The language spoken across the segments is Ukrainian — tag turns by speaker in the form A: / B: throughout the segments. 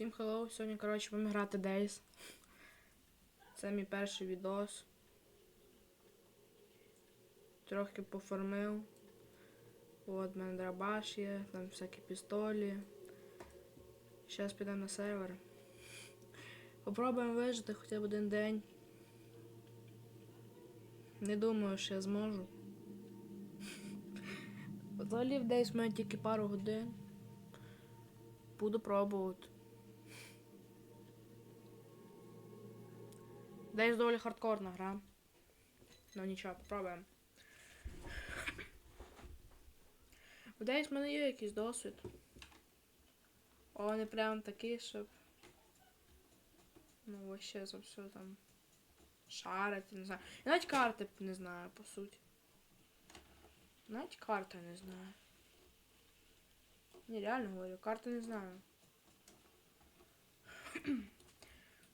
A: Всім хеллоу, сьогодні, коротше, будемо грати Days. Це мій перший відос. Трохи поформив. От, в мене драбаш є, там всякі пістолі. Зараз підемо на сервер. Попробуємо вижити хоча б один день. Не думаю, що я зможу. Взагалі в Days в мене тільки пару годин. Буду пробувати. Десь доволі хардкорна гра. Ну нічого, попробуємо. Десь в мене є якийсь досвід. О, не прям такий, щоб. Ну, вообще за все там. Шарити, не знаю. Я навіть карти не знаю, по суті. Навіть карти не знаю. Ні, реально говорю, карти не знаю. У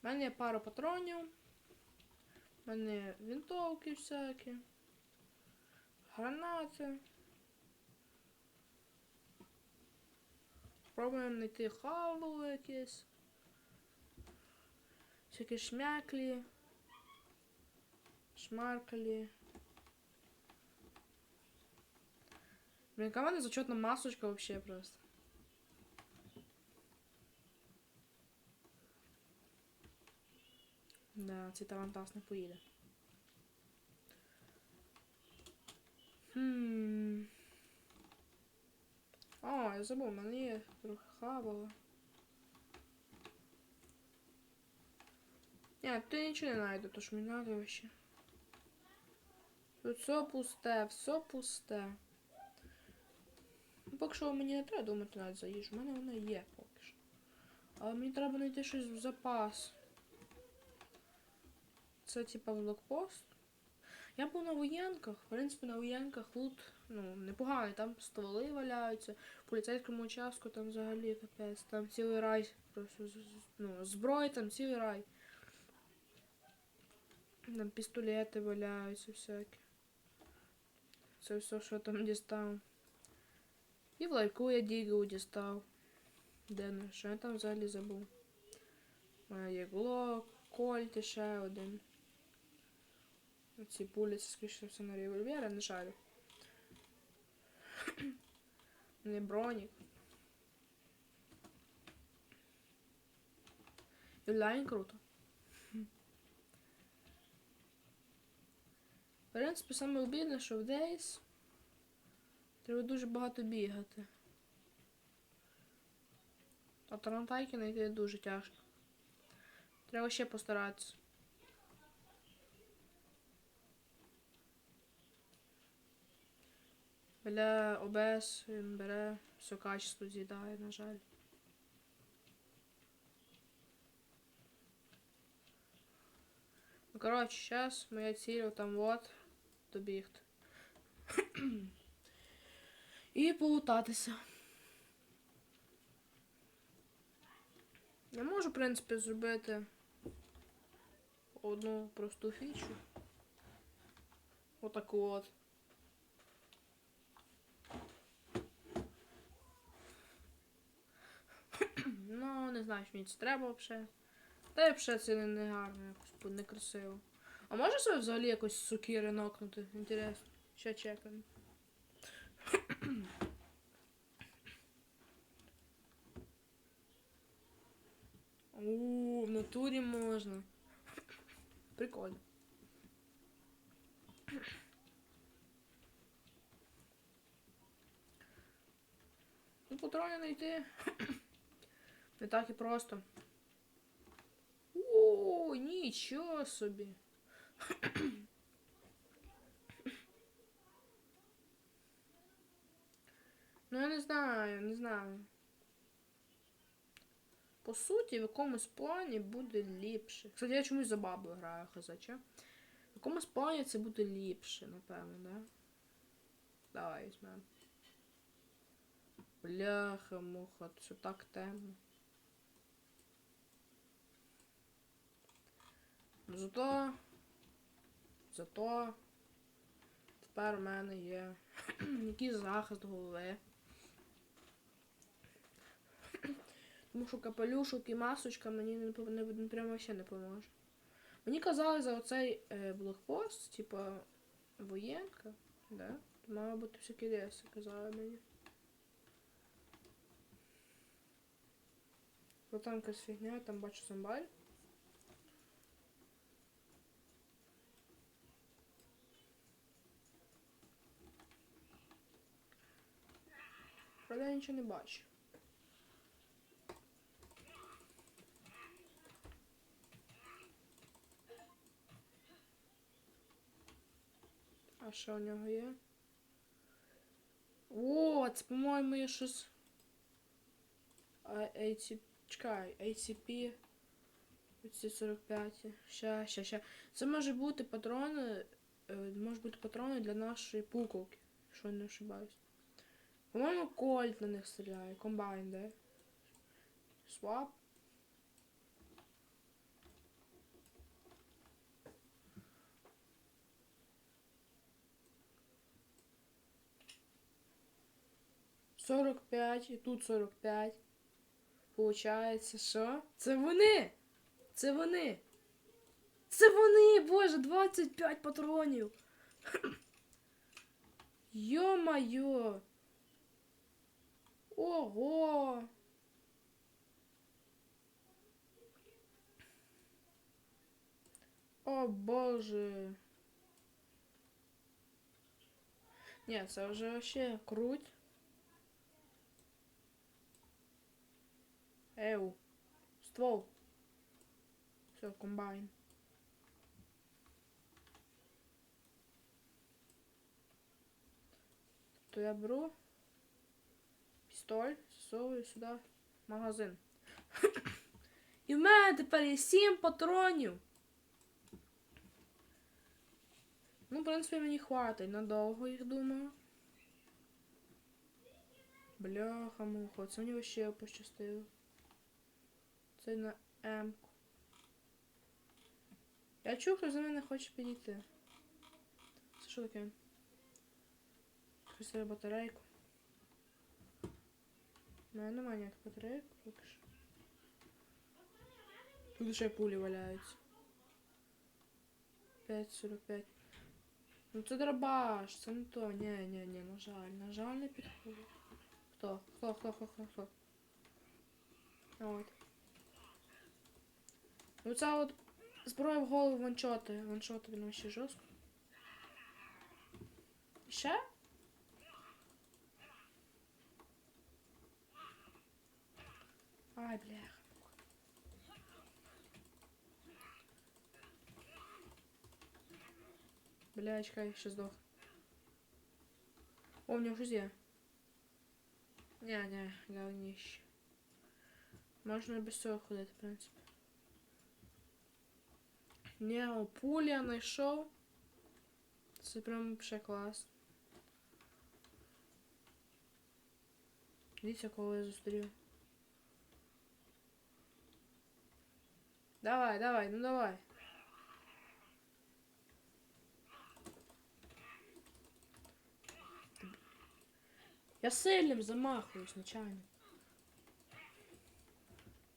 A: мене є пара патронів. У мене винтовки всякі. Гранати. Пробуємо знайти халу якесь. Всякі шмяклі. Шмаркалі. Блин, в зачетна масочка вообще просто. Да, цей тарантас не поїде. Хм. О, я забув, мене є трохи хабало. Ні, ти нічого не знайду, то що мені надо вообще. Тут все пусте, все пусте. Поки що мені не треба думати навіть за їжу, в мене вона є поки що. Але мені треба знайти щось в запас. Це типа блокпост. Я був на воєнках. В принципі, на воєнках лут ну, непоганий. Там стволи валяються. В поліцейському участку там взагалі капець. Там цілий рай. Просто ну, зброї там цілий рай. Там пістолети валяються всякі. Це все, що там дістав. І в лайку я дігу дістав. Де не? Що я там взагалі забув? Мене є глок, кольт ще один. Ці пулі, це скоріше все на револьвера, не шарю. Не бронік. Лайн круто. В принципі, саме обідне, що в Days треба дуже багато бігати. А тарантайки знайти дуже тяжко. Треба ще постаратися. Бля, ОБС він бере, все качество з'їдає, на жаль. Ну, коротше, зараз моя ціль там вот добігти. І полутатися. Я можу, в принципі, зробити одну просту фічу. Отаку от. Ну, не знаю, що мені це треба взагалі. Та й взагалі це не, не гарно, якось бо не красиво. А може себе взагалі якось з сокири нокнути? Інтересно. Ще чекаємо. У, в натурі можна. Прикольно. Ну, патрони знайти. Не так і просто. О, нічого собі. Ну, я не знаю, не знаю. По суті, в якомусь плані буде ліпше. Кстати, я чомусь за бабу граю, хазача. В якомусь плані це буде ліпше, напевно, да? Давай візьмемо. Бляха, муха, все так темно. Зато. Зато. Тепер у мене є якийсь захист голови. Тому що капелюшок і масочка мені не, не, не прямо ще не поможе. Мені казали за оцей е, блокпост, типа воєнка, да? Мало бути всякі леси, казали мені. Бо там якась фігня, там бачу зомбарь. Правда, я нічого не бачу. А що у нього є? О, це, по-моєму, є щось. ATP, чекай, ACP... 45. Ща, ща, ща. Це може бути патрони. е, Може бути патрони для нашої пуколки, якщо не ошибаюсь. По-моєму, Кольт на них стріляє. Комбайн, да? Свап. Сорок п'ять і тут сорок п'ять. Получається, що? Це вони! Це вони! Це вони! Боже, 25 патронів! Йо-майо! Ого! О боже! Ні, це вже вообще круть. Еу. Ствол. Все, комбайн. То я беру пістоль, засовую сюди магазин. І в мене тепер є 7 патронів. Ну, в принципі, мені хватить. Надовго їх думаю. Бляха, муха, це мені ще пощастило. Це на М. Я чув, хто за мене хоче підійти. Це що таке? Треба батарейку. У мене немає ніяких батарейок поки що. Тут ще пулі валяються. 5,45. Ну це дробаш, це не то. Ні, ні, ні, на жаль, на жаль, не підходить. Хто? Хто, хто, хто, хто, хто? От. Ну ця от зброя в голову ваншоти. Ваншоти, він ще жорстко. Ще? Ай, блях. Бля, чекай, ще здох. О, у нього щось є. Ні, ні, говніще. Можна без цього ходити, в принципі. Ні, о, пулі я знайшов. Це прям ще клас. Дивіться, кого я зустрів. Давай, давай, ну давай. Я сильним замахуюсь, нечайно.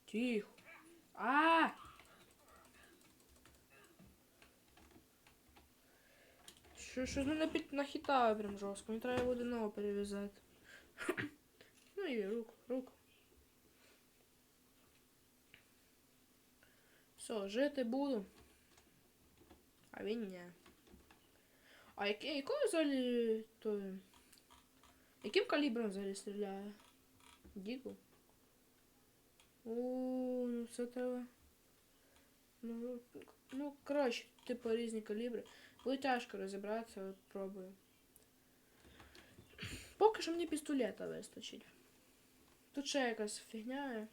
A: Тихо. А! Що ж мене під нахитає прям жорстко. Мені треба буде нового перев'язати. ну і руку, руку. Все, жити буду. А він ні. А який, якою взагалі то. Яким калібром взагалі стріляє? Дігл? О, ну це треба. Ну, ну, коротше, типу різні калібри. Буде тяжко розібратися, от пробую. Поки що мені пістолета вистачить. Тут ще якась фігня.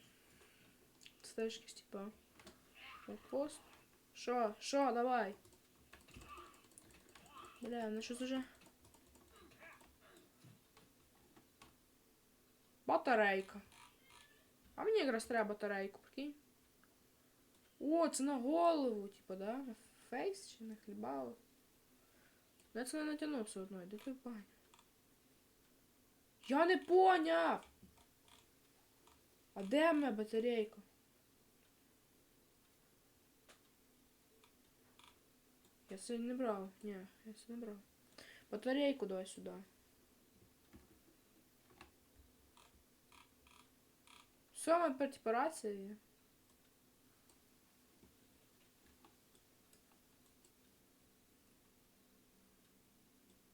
A: Стежки, типа. Пост. Що? Що? Давай. Бля, ну щось уже. Батарейка. А мені якраз треба батарейку, прикинь. О, це на голову, типа, да? На фейс чи на хлібало? Я це не натягнув все одно, іди ти в баню. Я не поняв! А де моя батарейка? Я це не брав. Ні, я це не брав. Батарейку давай сюди. Все, ми типу, рація є.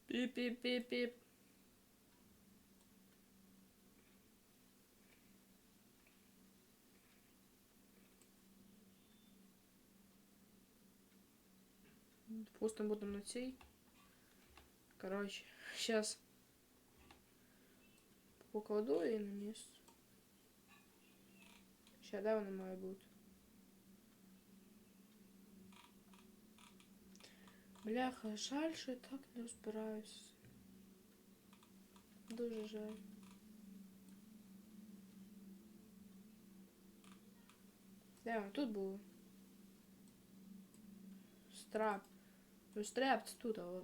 A: Піп-піп-піп-піп. Допустим, будемо на цій. Короче, сейчас покладу її на місце. Ще де вона має бути? Бляха, жаль, що я так не розбираюсь. Дуже жаль. Де вона? Тут було. Страп. Ну, страп це тут, але.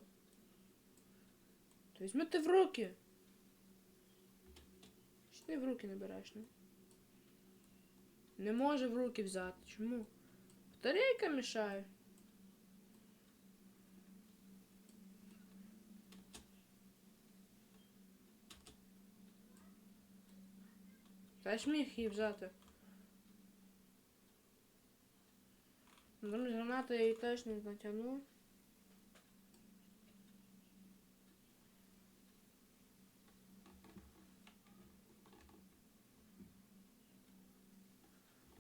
A: То візьми ти в руки. Чи ти в руки не береш, ну? Не може в руки взяти. Чому? Батарейка мішає. Та ж міг її взяти. Ну, гранати я її теж не натягну.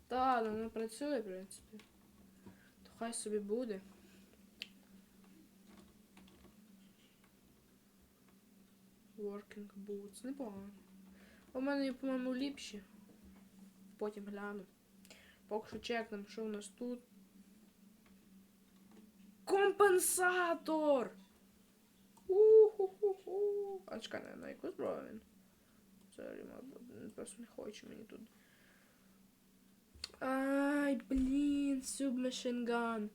A: Та, ну воно працює, в принципі. То хай собі буде. Working boots. Непогано. У мене, по-моєму, ліпші. Потім гляну. Поки що чекнемо, що у нас тут. Компенсатор! У-ху-ху-ху. А чекай, на, яку зброю він? Мабуть, просто не хоче мені тут. Ай, блін, субмашинган.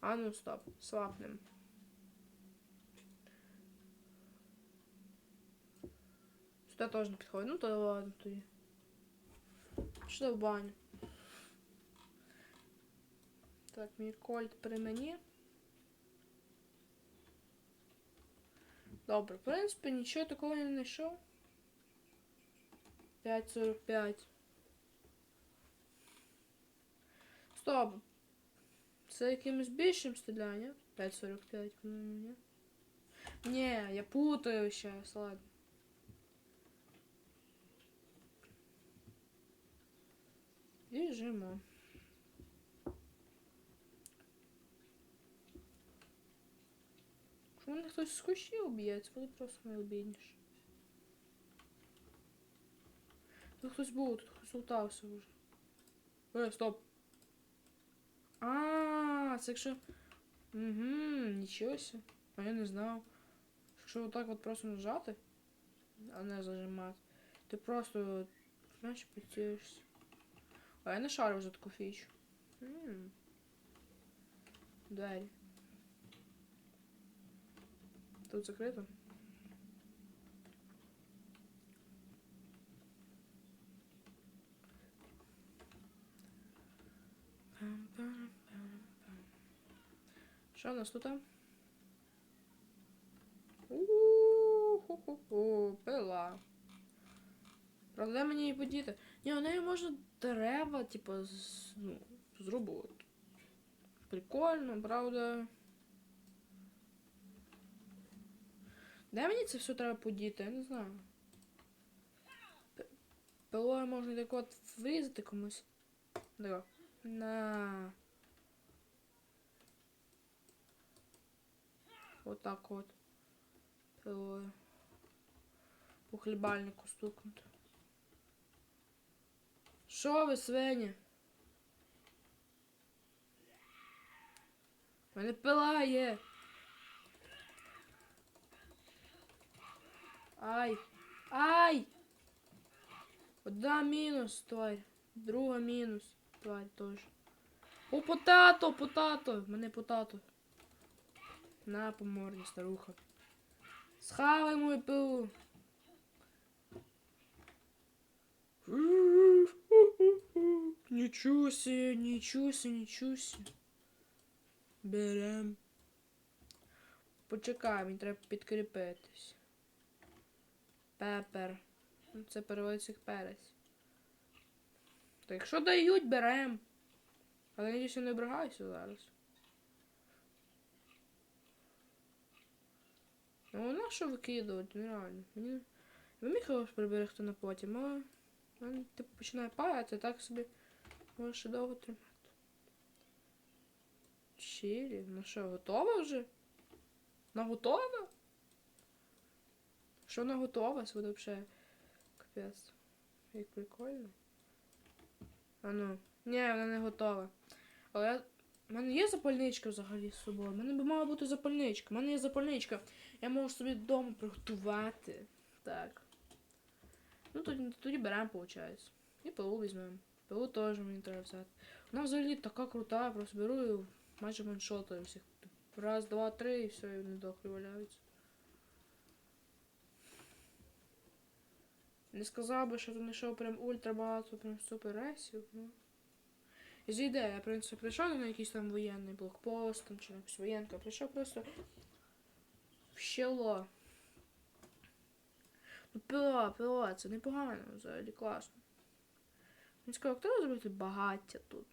A: А ну стоп, свапнем. Сюда тоже не підходить. Ну то ладно тоді. Що в баню? Так, мій кольт при мені. Добре, в принципі, нічого такого не знайшов. 5.45. Стоп. Це якимось більшим стріляння? 5.45, по-моєму, ні? Ні, я путаю сейчас, ладно. Біжимо. Якщо мене хтось з кущів уб'є, це буде просто найобідніше. Тут хтось був, тут хтось лутався вже. Е, стоп. А, це якщо. Угу, нічого себе. А я не знав. Якщо отак от просто нажати, а не зажимати, ти просто, знаєш, потієшся. А я не шарив за таку фічу. Двері. Тут закрито. Що у нас тут? У-ху-ху-ху, пила. Правда, мені її подіти? Ні, у неї можна дерева, типу, ну, зрубувати. Прикольно, правда. Де мені це все треба подіти? Я не знаю. Пилою можна так от врізати комусь. Диво. На. Вот так вот. Пилою. По хлібальнику стукнути. Що ви, свині? Мене пила є. Ай! Ай! Одна мінус, тварь. Друга мінус, Давай тоже. О, потато, потато! Мене потато. На поморні, старуха. Схавай мою пилу. Нічого себе, нічого себе, нічого себе. Берем. Почекай, мені треба підкріпитись. Пепер. Ну, це переводиться як перець. Так якщо дають, берем. Але я не обрагаюся зараз. Ну, на що викидувати, нереально. Мені... Ви міг його приберегти на потім, а він типу починає паяти, так собі може ще довго тримати. Чилі, ну що, готова вже? Вона готова? Що вона готова? Це буде взагалі капець. Як прикольно. А ну. Ні, вона не готова. Але я... У мене є запальничка взагалі з собою. У мене б мала бути запальничка. У мене є запальничка. Я можу собі вдома приготувати. Так. Ну тоді, тоді беремо, виходить. І пилу візьмемо. Пилу теж мені треба взяти. Вона взагалі така крута, просто беру і майже ваншотаю всіх. Раз, два, три і все, і вони дохлі валяються. Не сказав би, що тут знайшов прям ультра багато, прям супер рейсів, ну. З ідея, я, в принципі, прийшов на якийсь там воєнний блокпост там, чи якусь воєнку, прийшов просто в щело. Ну, пила, пила, це непогано, взагалі класно. Він сказав, хто розробити багаття тут?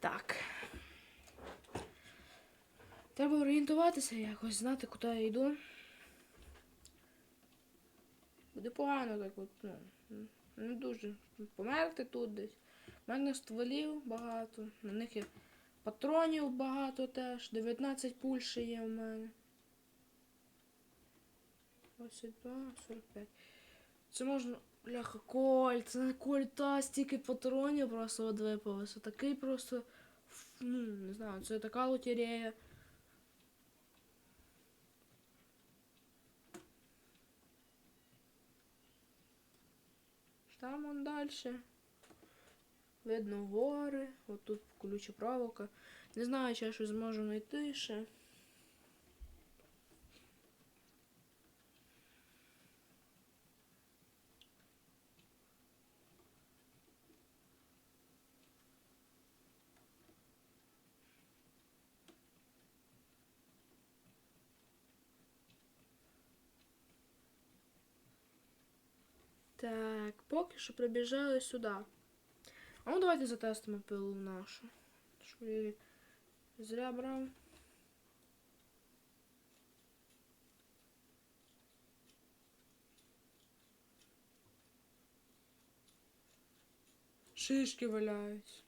A: Так. Треба орієнтуватися якось, знати, куди я йду. Буде погано так от, ну, не дуже. Померти тут десь. У мене стволів багато, на них є патронів багато теж. 19 пуль ще є в мене. 22, 45. Це можна. Бляха, коль, це не кольта, стільки патронів просто от випалося. Такий просто. Ну, не знаю, це така лотерея. Там он дальше. Видно гори. От тут ключі проволока. Не знаю, чи я щось зможу знайти ще. Так, поки що прибіжали сюди. А ну давайте затестимо пилу нашу. Що її зря брав. Шишки валяють.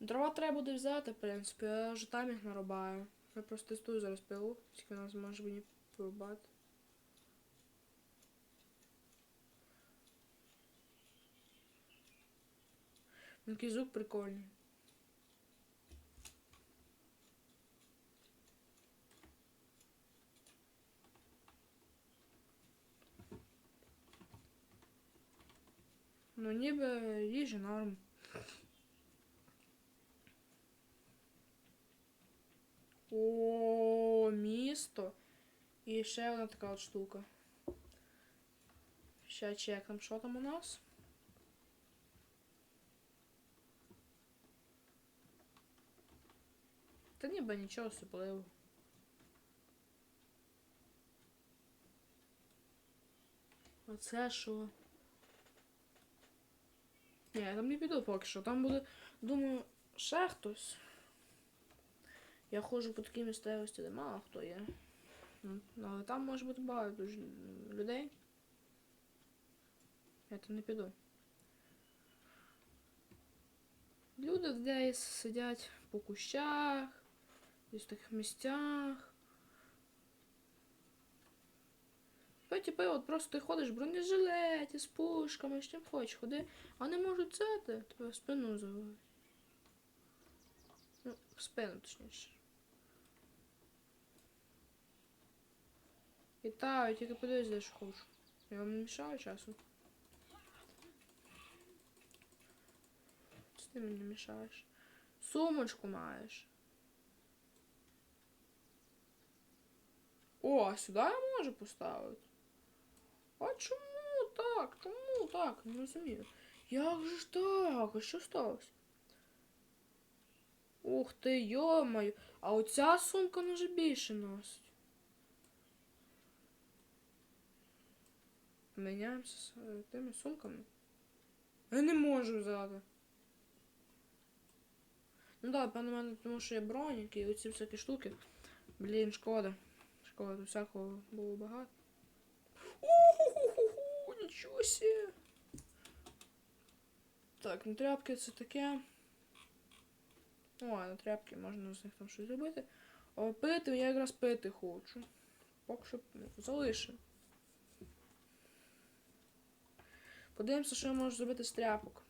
A: Дрова треба буде взяти, в принципі, я вже там їх нарубаю. Я просто тестую зараз пилу, скільки вона зможе мені порубати. Ну, Такий звук прикольний. Ну, ніби їжі норм. О, місто. І ще одна така от штука. Ще чекам, що там у нас. Та ніби нічого особливого. А це що? Ні, я там не піду поки що. Там буде, думаю, ще хтось. Я ходжу по такій місцевості, де мало хто є. Ну, Але там може бути багато дуже людей. Я там не піду. Люди десь сидять по кущах, десь в таких місцях. Типи, от просто ти ходиш в бронежилеті з пушками, з чим хочеш, ходи, а не можуть це тебе в спину завалить. Ну, в спину точніше. Вітаю, тільки подивись, де ж хочу. Я вам не мішаю часу. Ти мені мішаєш? Сумочку маєш. О, а сюди я можу поставити. А чому так? Чому так? Не розумію. Як же ж так? А що сталося? Ух ти, йомаю. А оця сумка може більше носить. Міняємося з тими сумками. Я не можу взяти. Ну да, певно, мене, тому що є броніки і оці всякі штуки. Блін, шкода. Шкода, тут всякого було багато. Уху, нічого сі. Так, ну тряпки це таке. О, на тряпки можна з них там щось зробити. А пити я якраз пити хочу. Поки що ну, залишимо. Подивимося, що я можу зробити з тряпок.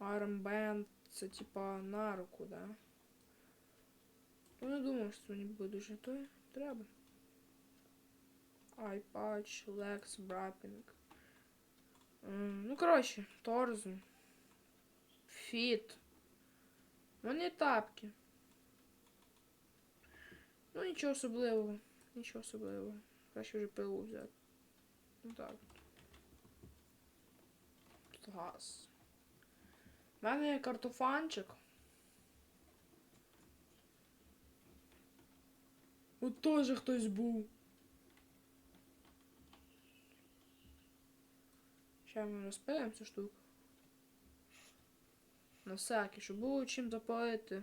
A: Band, це типа на руку, да? Ну, не думав, що мені буде дуже то треба. Patch, legs, wrapping. Ну, коротше, торзу. Фіт. Не тапки. Ну, нічого особливого. Нічого особливого. Краще вже пилу взяти. Ну так. Газ. У мене картофанчик. От теж хтось був. Ще ми розпилимо цю штуку. На всякий, щоб було чим запалити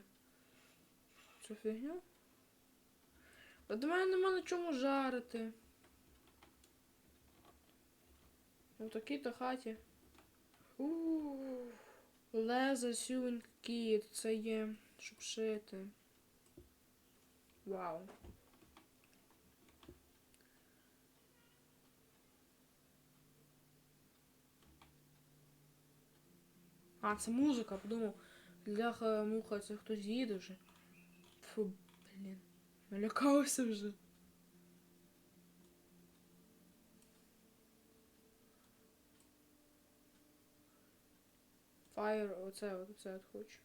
A: цю фігню. От до мене нема на чому жарити. У такій-то хаті. Ууу. Леза сюньки, це є, щоб шити. Вау. А, це музика, подумав. Бляха муха, це хтось їде вже. Фу, блін. Налякався вже. Фаєр, оце, оце от хочу.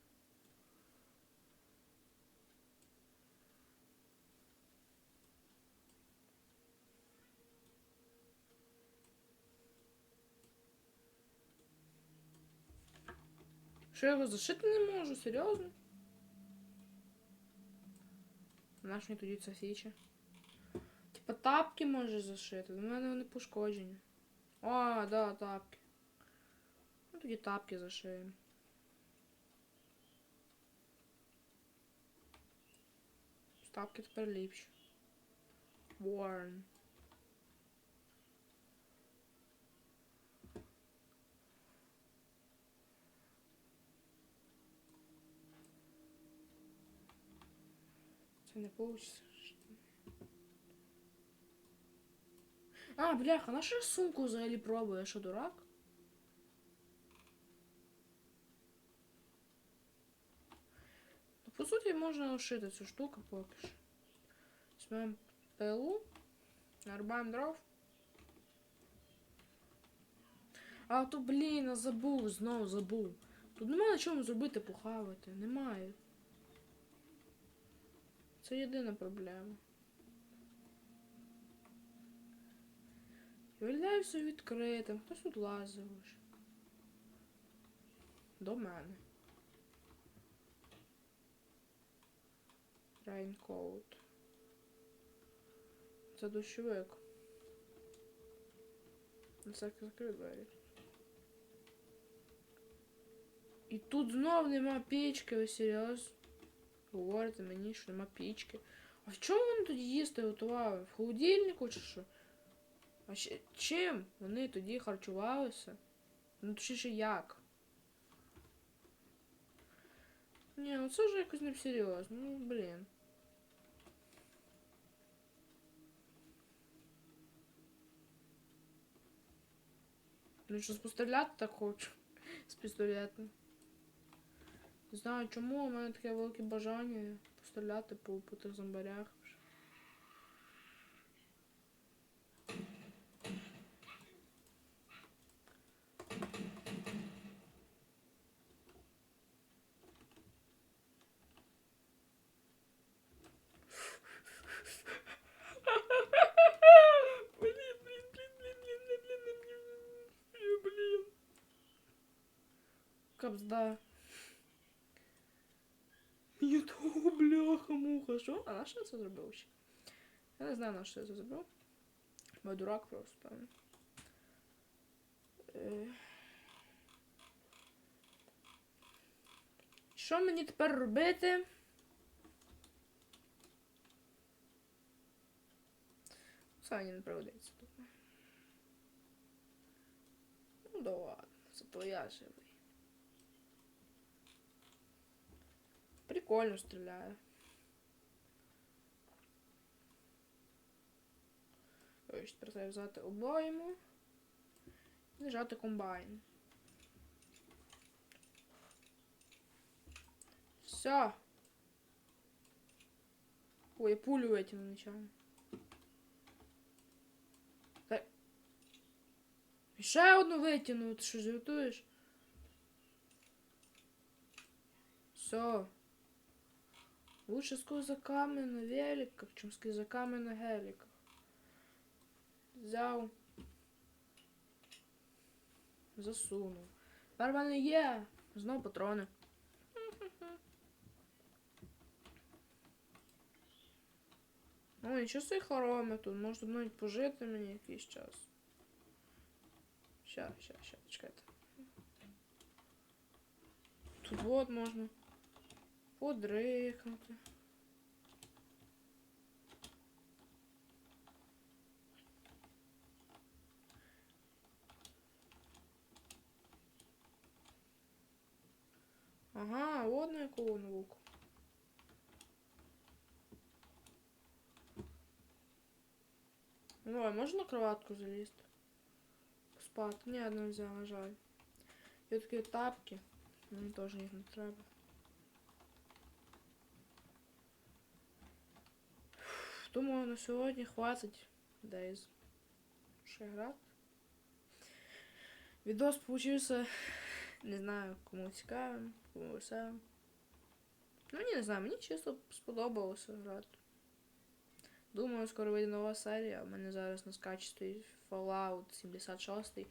A: Що я його зашити не можу, серйозно? Наш мені тоді ця фіча. Типа тапки може зашити, у мене вони пошкоджені. А, да, тапки. Ну тоді тапки зашиємо. Тапки тепер ліпші. Worn. Це не получится. А, бляха, наша сумку взагалі пробує, що дурак? Ну, по суті, можна лишити цю штуку поки що. Візьмемо пилу, нарубаємо дров. А то, блін, я забув, знову забув. Тут немає на чому зробити похавати, немає. Це єдина проблема. Виглядає все відкритим. Хтось тут лазив уже. До мене. Рейнкоут. Це дощовик. Всякий закрив двері. І тут знов нема печки, ви серйозно? говорите мне що нема пічки. А в чому вони тоді їсти готували? В холодильник чи що? А ще, чим вони тоді харчувалися? Ну точніше як? Ні, ну це вже якось не серйозно, ну блін. Ну що, постріляти так хочу з пістолетом. Не знаю чому, у мене таке велике бажання постріляти по, по тих зомбарях. Блін, Ні, того бляха муха. Що? А на що це зробив ще? Я не знаю, на що я це зробив. Бо дурак просто, певно. Що мені тепер робити? Саня не проведеться тут. Ну да ладно, зато я живий. Прикольно стріляє. Ось, треба взяти обойму. І нажати комбайн. Все. Ой, пулю витягнув нечайно. Та... І Ще одну витягнув, ти що жартуєш? Все. Лучше с козаками на великах, чем с козаками на геликах. Взяв. Засунув. Тепер в мене є. Знов патрони. Ну, нічого собі хороми тут. Може навіть пожити мені якийсь час. Ща, ща, ща, чекайте. Тут от можна подрихнути. Ага, от на яку науку. Ну, а можна на кроватку залізти? Спати. Ні, не взяла, на жаль. Є такі тапки. Мені теж їх не треба. Думаю, на сьогодні хватить Days. Ще грати. Відос получився, не знаю, кому цікавим, кому веселим. Ну, не знаю, мені чисто сподобалося грати. Думаю, скоро вийде нова серія. У мене зараз на скачі Fallout 76.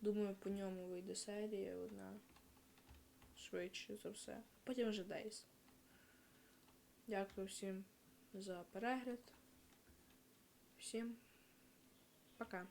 A: Думаю, по ньому вийде серія одна. Швидше за все. Потім вже Days. Дякую всім за перегляд. Всем пока.